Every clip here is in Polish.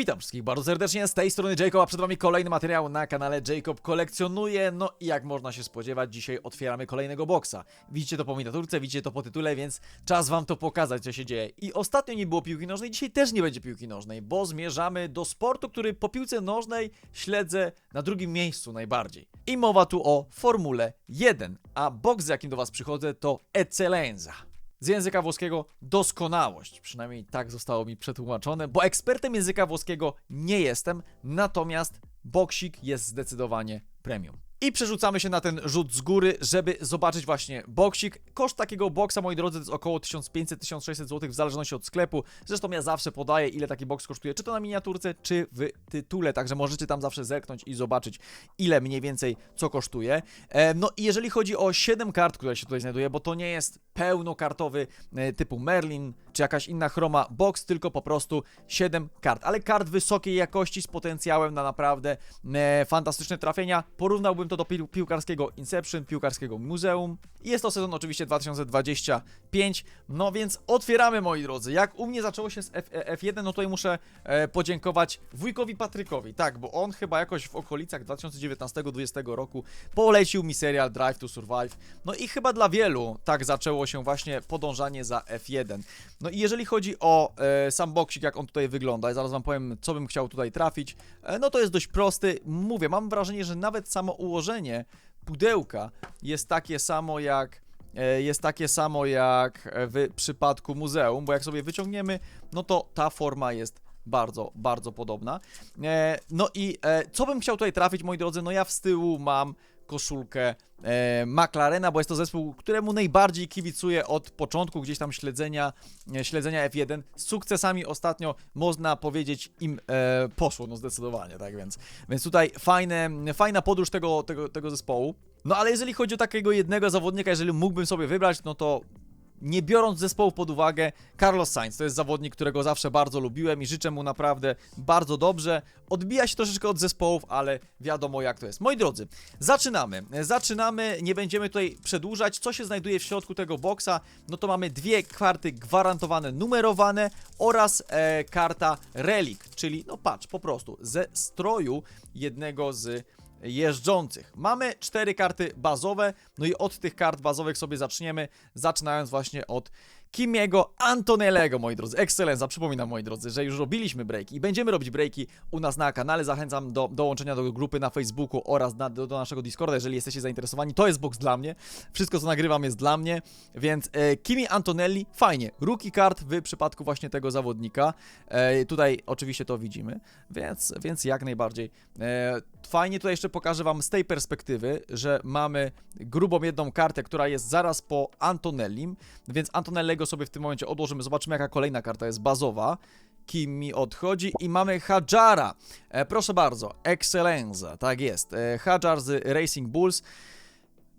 Witam wszystkich bardzo serdecznie, z tej strony Jacob, a przed wami kolejny materiał na kanale Jacob kolekcjonuje, no i jak można się spodziewać, dzisiaj otwieramy kolejnego boksa. Widzicie to po miniaturce, widzicie to po tytule, więc czas wam to pokazać, co się dzieje. I ostatnio nie było piłki nożnej, dzisiaj też nie będzie piłki nożnej, bo zmierzamy do sportu, który po piłce nożnej śledzę na drugim miejscu najbardziej. I mowa tu o Formule 1, a boks z jakim do was przychodzę to Eccelenza. Z języka włoskiego doskonałość. Przynajmniej tak zostało mi przetłumaczone, bo ekspertem języka włoskiego nie jestem, natomiast boksik jest zdecydowanie premium. I przerzucamy się na ten rzut z góry, żeby zobaczyć właśnie boksik. Koszt takiego boksa, moi drodzy, to jest około 1500-1600 zł w zależności od sklepu. Zresztą ja zawsze podaję, ile taki boks kosztuje, czy to na miniaturce, czy w tytule, także możecie tam zawsze zerknąć i zobaczyć, ile mniej więcej co kosztuje. E, no i jeżeli chodzi o 7 kart, które się tutaj znajduje, bo to nie jest pełnokartowy e, typu Merlin, czy jakaś inna chroma box, tylko po prostu 7 kart, ale kart wysokiej jakości z potencjałem na naprawdę e, fantastyczne trafienia. Porównałbym to do pił piłkarskiego Inception, piłkarskiego Muzeum. Jest to sezon oczywiście 2025, no więc otwieramy moi drodzy. Jak u mnie zaczęło się z F F1, no tutaj muszę e, podziękować wujkowi Patrykowi, tak, bo on chyba jakoś w okolicach 2019-2020 roku polecił mi serial Drive to Survive. No i chyba dla wielu tak zaczęło się właśnie podążanie za F1. No i jeżeli chodzi o e, sam boksik, jak on tutaj wygląda, i zaraz wam powiem, co bym chciał tutaj trafić, e, no to jest dość prosty. Mówię, mam wrażenie, że nawet samo ułożenie pudełka jest takie samo jak e, jest takie samo jak w przypadku muzeum, bo jak sobie wyciągniemy, no to ta forma jest bardzo, bardzo podobna. E, no i e, co bym chciał tutaj trafić, moi drodzy, no ja w tyłu mam koszulkę e, McLarena, bo jest to zespół, któremu najbardziej kibicuję od początku gdzieś tam śledzenia, e, śledzenia F1. Z sukcesami ostatnio można powiedzieć im e, poszło, no zdecydowanie, tak więc. Więc tutaj fajne, fajna podróż tego, tego, tego zespołu. No ale jeżeli chodzi o takiego jednego zawodnika, jeżeli mógłbym sobie wybrać, no to nie biorąc zespołu pod uwagę, Carlos Sainz to jest zawodnik, którego zawsze bardzo lubiłem i życzę mu naprawdę bardzo dobrze. Odbija się troszeczkę od zespołów, ale wiadomo jak to jest. Moi drodzy, zaczynamy. Zaczynamy, nie będziemy tutaj przedłużać. Co się znajduje w środku tego boksa? No to mamy dwie karty gwarantowane, numerowane oraz e, karta Relic, czyli no patrz, po prostu ze stroju jednego z jeżdżących. Mamy cztery karty bazowe, no i od tych kart bazowych sobie zaczniemy, zaczynając właśnie od Kimiego Antonellego, moi drodzy. Excelenza, przypominam, moi drodzy, że już robiliśmy breaki i będziemy robić breaki u nas na kanale. Zachęcam do dołączenia do grupy na Facebooku oraz na, do, do naszego Discorda, jeżeli jesteście zainteresowani. To jest box dla mnie. Wszystko, co nagrywam, jest dla mnie, więc e, Kimi Antonelli, fajnie. Rookie card w przypadku właśnie tego zawodnika. E, tutaj oczywiście to widzimy, więc, więc jak najbardziej. E, fajnie tutaj jeszcze pokażę Wam z tej perspektywy, że mamy grubą jedną kartę, która jest zaraz po Antonellim, więc Antonellego sobie w tym momencie odłożymy. Zobaczymy, jaka kolejna karta jest bazowa. Kim mi odchodzi i mamy Hadjara. E, proszę bardzo, Excellenza, tak jest. E, Hadjar z Racing Bulls.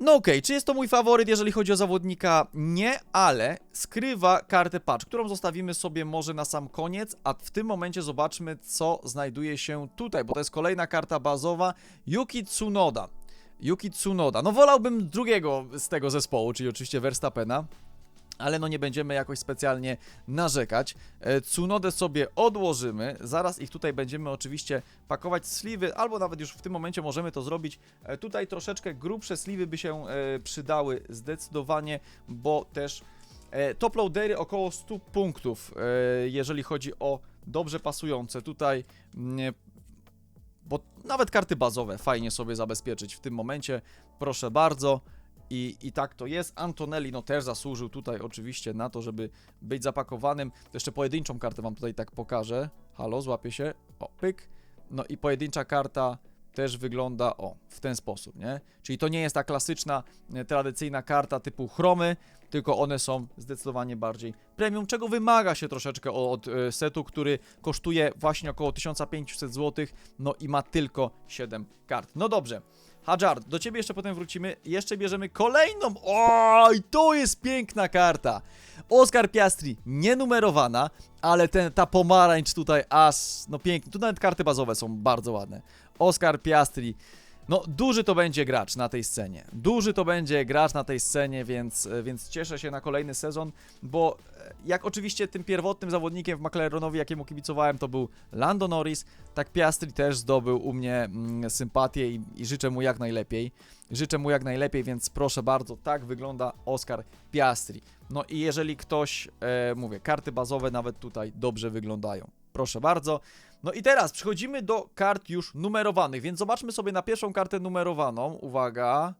No okej, czy jest to mój faworyt, jeżeli chodzi o zawodnika? Nie, ale skrywa kartę patch, którą zostawimy sobie może na sam koniec, a w tym momencie zobaczmy, co znajduje się tutaj, bo to jest kolejna karta bazowa, Yuki Tsunoda. Yuki Tsunoda. No wolałbym drugiego z tego zespołu, czyli oczywiście Verstappena, ale no nie będziemy jakoś specjalnie narzekać. E, Tsunodę sobie odłożymy, zaraz ich tutaj będziemy oczywiście pakować sliwy, albo nawet już w tym momencie możemy to zrobić. E, Tutaj troszeczkę grubsze sliwy by się e, przydały zdecydowanie, bo też top loadery około 100 punktów, jeżeli chodzi o dobrze pasujące. Tutaj mm, bo nawet karty bazowe fajnie sobie zabezpieczyć w tym momencie, proszę bardzo. I, I tak to jest. Antonelli no też zasłużył tutaj oczywiście na to, żeby być zapakowanym. Jeszcze pojedynczą kartę wam tutaj tak pokażę. Halo, złapie się. O, pyk. No i pojedyncza karta też wygląda o w ten sposób, nie? Czyli to nie jest ta klasyczna, e, tradycyjna karta typu chromy, tylko one są zdecydowanie bardziej premium, czego wymaga się troszeczkę od e, setu, który kosztuje właśnie około 1500 zł, no i ma tylko 7 kart. No dobrze. Hadjar, do ciebie jeszcze potem wrócimy. Jeszcze bierzemy kolejną. Oj, to jest piękna karta. Oscar Piastri, nienumerowana, ale ten, ta pomarańcz tutaj aż, no pięknie. Tu nawet karty bazowe są bardzo ładne. Oscar Piastri. No, duży to będzie gracz na tej scenie. Duży to będzie gracz na tej scenie, więc, e, więc cieszę się na kolejny sezon, bo e, jak oczywiście tym pierwotnym zawodnikiem w McLarenowi, jakiemu kibicowałem, to był Lando Norris, tak Piastri też zdobył u mnie mm, sympatię i, i życzę mu jak najlepiej. Życzę mu jak najlepiej, więc proszę bardzo, tak wygląda Oscar Piastri. No i jeżeli ktoś, e, mówię, karty bazowe nawet tutaj dobrze wyglądają. Proszę bardzo. No i teraz przechodzimy do kart już numerowanych, więc zobaczmy sobie na pierwszą kartę numerowaną. Uwaga.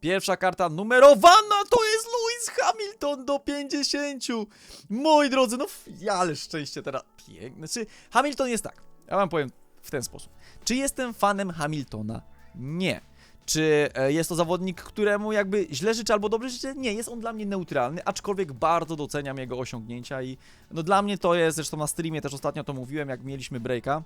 Pierwsza karta numerowana to jest Lewis Hamilton do 50. Moi drodzy, no ja, ale szczęście teraz. Piękne. Znaczy, Hamilton jest tak. Ja wam powiem w ten sposób. Czy jestem fanem Hamiltona? Nie. Czy e, jest to zawodnik, któremu jakby źle życzę albo dobrze życzę? Nie, jest on dla mnie neutralny, aczkolwiek bardzo doceniam jego osiągnięcia i no dla mnie to jest, zresztą na streamie też ostatnio to mówiłem, jak mieliśmy breaka,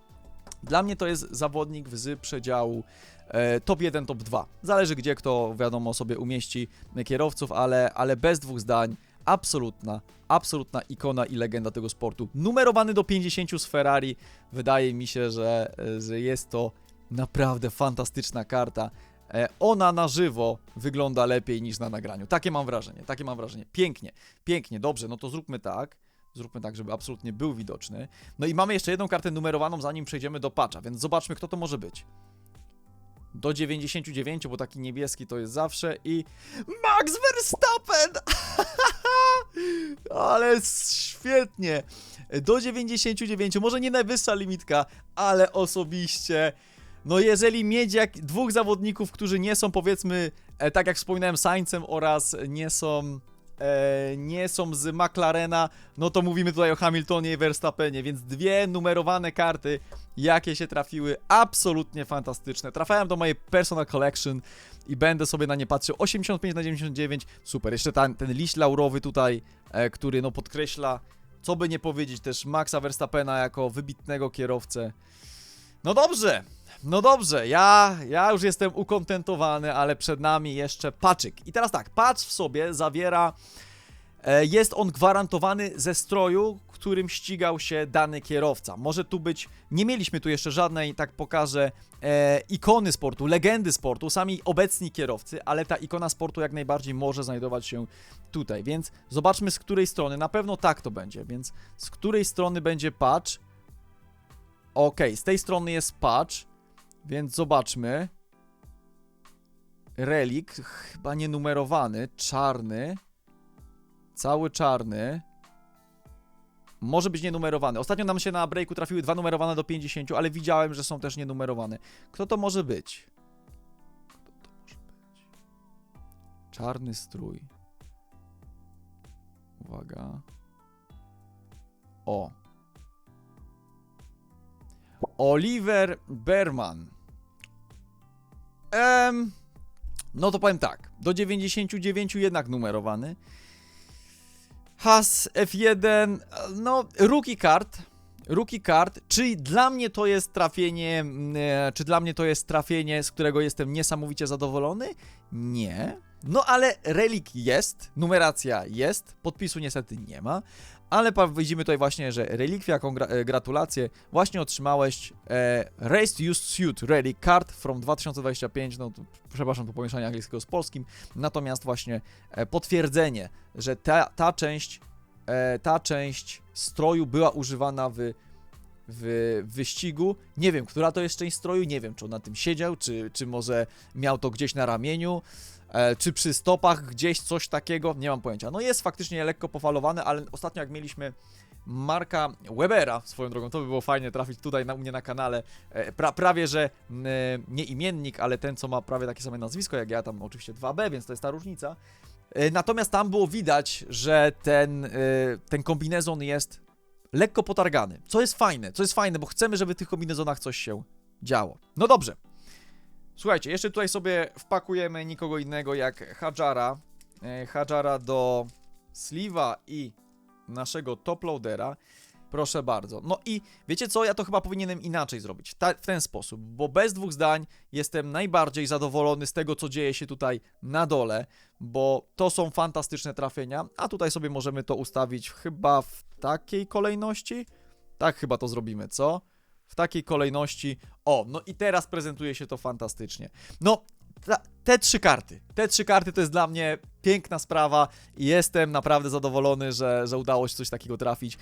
dla mnie to jest zawodnik z przedziału e, top 1, top 2. Zależy gdzie kto, wiadomo, sobie umieści kierowców, ale, ale bez dwóch zdań, absolutna, absolutna ikona i legenda tego sportu. Numerowany do 50 z Ferrari, wydaje mi się, że, e, że jest to naprawdę fantastyczna karta. E, Ona na żywo wygląda lepiej niż na nagraniu. Takie mam wrażenie, takie mam wrażenie. Pięknie, pięknie, dobrze, no to zróbmy tak. Zróbmy tak, żeby absolutnie był widoczny. No i mamy jeszcze jedną kartę numerowaną, zanim przejdziemy do patcha, więc zobaczmy, kto to może być. Do 99, bo taki niebieski to jest zawsze i Max Verstappen! ale świetnie. Do 99, może nie najwyższa limitka, ale osobiście no jeżeli mieć jak dwóch zawodników, którzy nie są powiedzmy, e, tak jak wspominałem, Saincem oraz nie są e, nie są z McLarena, no to mówimy tutaj o Hamiltonie i Verstappenie, więc dwie numerowane karty, jakie się trafiły, absolutnie fantastyczne. Trafiałem do mojej personal collection i będę sobie na nie patrzył. 85 na 99, super. Jeszcze ten, ten liść laurowy tutaj, e, który no podkreśla, co by nie powiedzieć, też Maxa Verstappena jako wybitnego kierowcę. No dobrze, no dobrze, ja, ja już jestem ukontentowany, ale przed nami jeszcze paczyk. I teraz tak, patch w sobie zawiera. E, jest on gwarantowany ze stroju, którym ścigał się dany kierowca. Może tu być. Nie mieliśmy tu jeszcze żadnej, tak pokażę, e, ikony sportu, legendy sportu, sami obecni kierowcy, ale ta ikona sportu jak najbardziej może znajdować się tutaj. Więc zobaczmy z której strony. Na pewno tak to będzie, więc z której strony będzie patch. Ok, z tej strony jest patch. Więc zobaczmy. Relik, chyba nie numerowany, czarny. Cały czarny. Może być nienumerowany. Ostatnio nam się na breaku trafiły dwa numerowane do 50, ale widziałem, że są też nienumerowane. Kto to może być? Kto to może być? Czarny strój. Uwaga. O. Oliver Berman. Em, no to powiem tak. Do 99 jednak numerowany. Has F1. No, rookie card. Rookie card. Czy dla mnie to jest trafienie. mm, E, czy dla mnie to jest trafienie, z którego jestem niesamowicie zadowolony? Nie. No ale relik jest, numeracja jest, podpisu niestety nie ma, ale widzimy tutaj właśnie, że relikwia, kongra- e, gratulacje, właśnie otrzymałeś e, Race Used Suit Relic Card from 2025, no to, przepraszam, to pomieszanie angielskiego z polskim, natomiast właśnie e, potwierdzenie, że ta, ta część, e, ta część stroju była używana w w wyścigu. Nie wiem, która to jest część stroju, nie wiem, czy on na tym siedział, czy, czy może miał to gdzieś na ramieniu, czy przy stopach gdzieś coś takiego, nie mam pojęcia. No jest faktycznie lekko pofalowane, ale ostatnio jak mieliśmy Marka Webera, swoją drogą, to by było fajnie trafić tutaj na, u mnie na kanale, e, pra, prawie, że e, nie imiennik, ale ten, co ma prawie takie same nazwisko jak ja, tam oczywiście 2B, więc to jest ta różnica. E, Natomiast tam było widać, że ten, e, ten kombinezon jest lekko potargany, co jest fajne, co jest fajne, bo chcemy, żeby w tych kombinezonach coś się działo. No dobrze. Słuchajcie, jeszcze tutaj sobie wpakujemy nikogo innego jak Hadżara. E, Hadżara do Sliwa i naszego toploadera. Proszę bardzo. No i wiecie co, ja to chyba powinienem inaczej zrobić. Ta, w ten sposób, bo bez dwóch zdań jestem najbardziej zadowolony z tego, co dzieje się tutaj na dole, bo to są fantastyczne trafienia, a tutaj sobie możemy to ustawić chyba w takiej kolejności. Tak chyba to zrobimy, co? W takiej kolejności. O, no i teraz prezentuje się to fantastycznie. No, ta, te trzy karty, te trzy karty to jest dla mnie piękna sprawa i jestem naprawdę zadowolony, że, że udało się coś takiego trafić.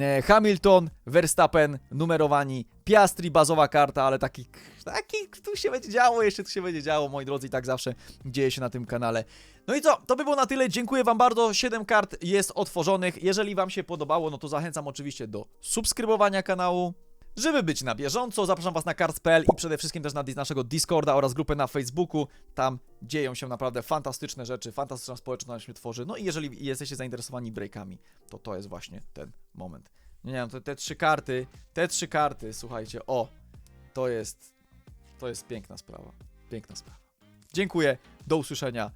E, Hamilton, Verstappen, numerowani, Piastri, bazowa karta, ale taki, taki, tu się będzie działo, jeszcze tu się będzie działo, moi drodzy, i tak zawsze dzieje się na tym kanale. No i co, to by było na tyle, dziękuję wam bardzo, 7 kart jest otworzonych, jeżeli wam się podobało, no to zachęcam oczywiście do subskrybowania kanału, żeby być na bieżąco, zapraszam Was na cards.pl i przede wszystkim też na naszego Discorda oraz grupę na Facebooku. Tam dzieją się naprawdę fantastyczne rzeczy, fantastyczna społeczność się tworzy. No i jeżeli jesteście zainteresowani breakami, to to jest właśnie ten moment. Nie wiem, te, te trzy karty, te trzy karty, słuchajcie, o, to jest, to jest piękna sprawa, piękna sprawa. Dziękuję, do usłyszenia.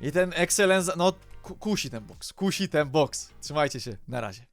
I ten Excellence, no ku- kusi ten box, kusi ten box. Trzymajcie się, na razie.